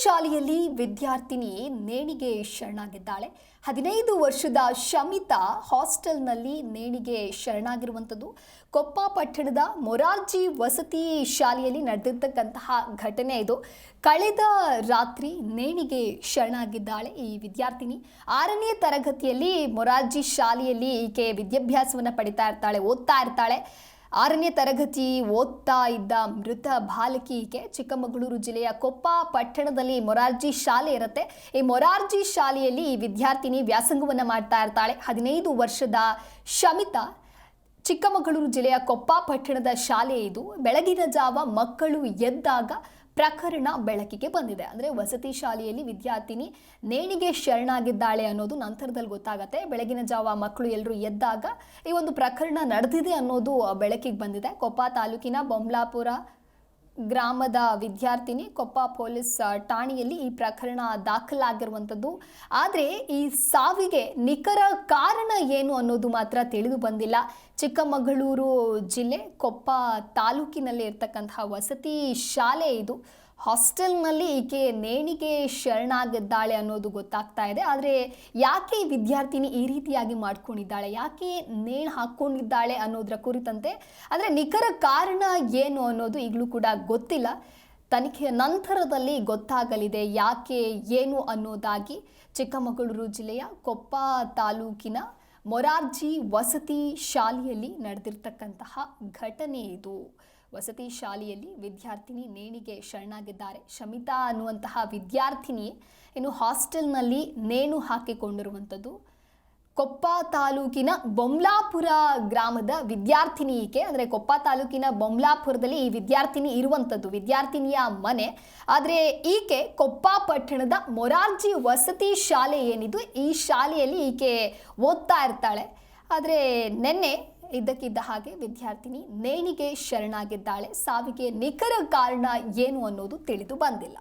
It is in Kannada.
ಶಾಲೆಯಲ್ಲಿ ವಿದ್ಯಾರ್ಥಿನಿ ನೇಣಿಗೆ ಶರಣಾಗಿದ್ದಾಳೆ. ಹದಿನೈದು ವರ್ಷದ ಶಮಿತಾ ಹಾಸ್ಟೆಲ್ನಲ್ಲಿ ನೇಣಿಗೆ ಶರಣಾಗಿರುವಂಥದ್ದು. ಕೊಪ್ಪ ಪಟ್ಟಣದ ಮೊರಾರ್ಜಿ ವಸತಿ ಶಾಲೆಯಲ್ಲಿ ನಡೆದಿರ್ತಕ್ಕಂತಹ ಘಟನೆ ಇದು. ಕಳೆದ ರಾತ್ರಿ ನೇಣಿಗೆ ಶರಣಾಗಿದ್ದಾಳೆ ಈ ವಿದ್ಯಾರ್ಥಿನಿ. ಆರನೇ ತರಗತಿಯಲ್ಲಿ ಮೊರಾರ್ಜಿ ಶಾಲೆಯಲ್ಲಿ ಈಕೆ ವಿದ್ಯಾಭ್ಯಾಸವನ್ನು ಪಡಿತಾ ಇರ್ತಾಳೆ, ಓದ್ತಾ ಇರ್ತಾಳೆ. ಆರನೇ ತರಗತಿ ಓದ್ತಾ ಇದ್ದ ಮೃತ ಬಾಲಕಿಗೆ ಚಿಕ್ಕಮಗಳೂರು ಜಿಲ್ಲೆಯ ಕೊಪ್ಪ ಪಟ್ಟಣದಲ್ಲಿ ಮೊರಾರ್ಜಿ ಶಾಲೆ ಇರುತ್ತೆ. ಈ ಮೊರಾರ್ಜಿ ಶಾಲೆಯಲ್ಲಿ ಈ ವಿದ್ಯಾರ್ಥಿನಿ ವ್ಯಾಸಂಗವನ್ನು ಮಾಡ್ತಾ ಇರ್ತಾಳೆ. ಹದಿನೈದು ವರ್ಷದ ಶಮಿತಾ ಚಿಕ್ಕಮಗಳೂರು ಜಿಲ್ಲೆಯ ಕೊಪ್ಪ ಪಟ್ಟಣದ ಶಾಲೆ ಇದು. ಬೆಳಗಿನ ಜಾವ ಮಕ್ಕಳು ಎದ್ದಾಗ ಪ್ರಕರಣ ಬೆಳಕಿಗೆ ಬಂದಿದೆ. ಅಂದರೆ ವಸತಿ ಶಾಲೆಯಲ್ಲಿ ವಿದ್ಯಾರ್ಥಿನಿ ನೇಣಿಗೆ ಶರಣಾಗಿದ್ದಾಳೆ ಅನ್ನೋದು ನಂತರದಲ್ಲಿ ಗೊತ್ತಾಗತ್ತೆ. ಬೆಳಗಿನ ಜಾವ ಮಕ್ಕಳು ಎಲ್ಲರೂ ಎದ್ದಾಗ ಈ ಒಂದು ಪ್ರಕರಣ ನಡೆದಿದೆ ಅನ್ನೋದು ಬೆಳಕಿಗೆ ಬಂದಿದೆ. ಕೊಪ್ಪ ತಾಲೂಕಿನ ಬೊಮ್ಲಾಪುರ ಗ್ರಾಮದ ವಿದ್ಯಾರ್ಥಿನಿ ಕೊಪ್ಪ ಪೊಲೀಸ್ ಠಾಣೆಯಲ್ಲಿ ಈ ಪ್ರಕರಣ ದಾಖಲಾಗಿರುವಂಥದ್ದು. ಆದರೆ ಈ ಸಾವಿಗೆ ನಿಖರ ಕಾರಣ ಏನು ಅನ್ನೋದು ಮಾತ್ರ ತಿಳಿದು ಬಂದಿಲ್ಲ. ಚಿಕ್ಕಮಗಳೂರು ಜಿಲ್ಲೆ ಕೊಪ್ಪ ತಾಲೂಕಿನಲ್ಲಿ ಇರ್ತಕ್ಕಂತಹ ವಸತಿ ಶಾಲೆ ಇದು. ಹಾಸ್ಟೆಲ್ನಲ್ಲಿ ಈಕೆ ನೇಣಿಗೆ ಶರಣಾಗಿದ್ದಾಳೆ ಅನ್ನೋದು ಗೊತ್ತಾಗ್ತಾ ಇದೆ. ಆದರೆ ಯಾಕೆ ವಿದ್ಯಾರ್ಥಿನಿ ಈ ರೀತಿಯಾಗಿ ಮಾಡ್ಕೊಂಡಿದ್ದಾಳೆ? ಯಾಕೆ ನೇಣು ಹಾಕ್ಕೊಂಡಿದ್ದಾಳೆ ಅನ್ನೋದರ ಕುರಿತಂತೆ. ಅಂದರೆ ನಿಖರ ಕಾರಣ ಏನು ಅನ್ನೋದು ಈಗಲೂ ಕೂಡ ಗೊತ್ತಿಲ್ಲ. ತನಿಖೆಯ ನಂತರದಲ್ಲಿ ಗೊತ್ತಾಗಲಿದೆ ಯಾಕೆ ಏನು ಅನ್ನೋದಾಗಿ ಚಿಕ್ಕಮಗಳೂರು ಜಿಲ್ಲೆಯ ಕೊಪ್ಪ ತಾಲೂಕಿನ ಮೊರಾರ್ಜಿ ವಸತಿ ಶಾಲೆಯಲ್ಲಿ ನಡೆದಿರ್ತಕ್ಕಂತಹ ಘಟನೆ ಇದು. ವಸತಿ ಶಾಲೆಯಲ್ಲಿ ವಿದ್ಯಾರ್ಥಿನಿ ನೇಣಿಗೆ ಶರಣಾಗಿದ್ದಾರೆ. ಶಮಿತಾ ಅನ್ನುವಂತಹ ವಿದ್ಯಾರ್ಥಿನಿ ಇನ್ನು ಹಾಸ್ಟೆಲ್ನಲ್ಲಿ ನೇಣು ಹಾಕಿಕೊಂಡಿರುವಂಥದ್ದು. ಕೊಪ್ಪ ತಾಲೂಕಿನ ಬೊಮ್ಲಾಪುರ ಗ್ರಾಮದ ವಿದ್ಯಾರ್ಥಿನಿ ಈಕೆ. ಅಂದರೆ ಕೊಪ್ಪ ತಾಲೂಕಿನ ಬೊಮ್ಲಾಪುರದಲ್ಲಿ ಈ ವಿದ್ಯಾರ್ಥಿನಿ ಇರುವಂಥದ್ದು, ವಿದ್ಯಾರ್ಥಿನಿಯ ಮನೆ. ಆದರೆ ಈಕೆ ಕೊಪ್ಪ ಪಟ್ಟಣದ ಮೊರಾರ್ಜಿ ವಸತಿ ಶಾಲೆ ಏನಿದು, ಈ ಶಾಲೆಯಲ್ಲಿ ಈಕೆ ಓದ್ತಾ ಇರ್ತಾಳೆ. ಆದರೆ ನಿನ್ನೆ ಇದ್ದಕ್ಕಿದ್ದ ಹಾಗೆ ವಿದ್ಯಾರ್ಥಿನಿ ನೇಣಿಗೆ ಶರಣಾಗಿದ್ದಾಳೆ. ಸಾವಿಗೆ ನಿಖರ ಕಾರಣ ಏನು ಅನ್ನೋದು ತಿಳಿದು ಬಂದಿಲ್ಲ.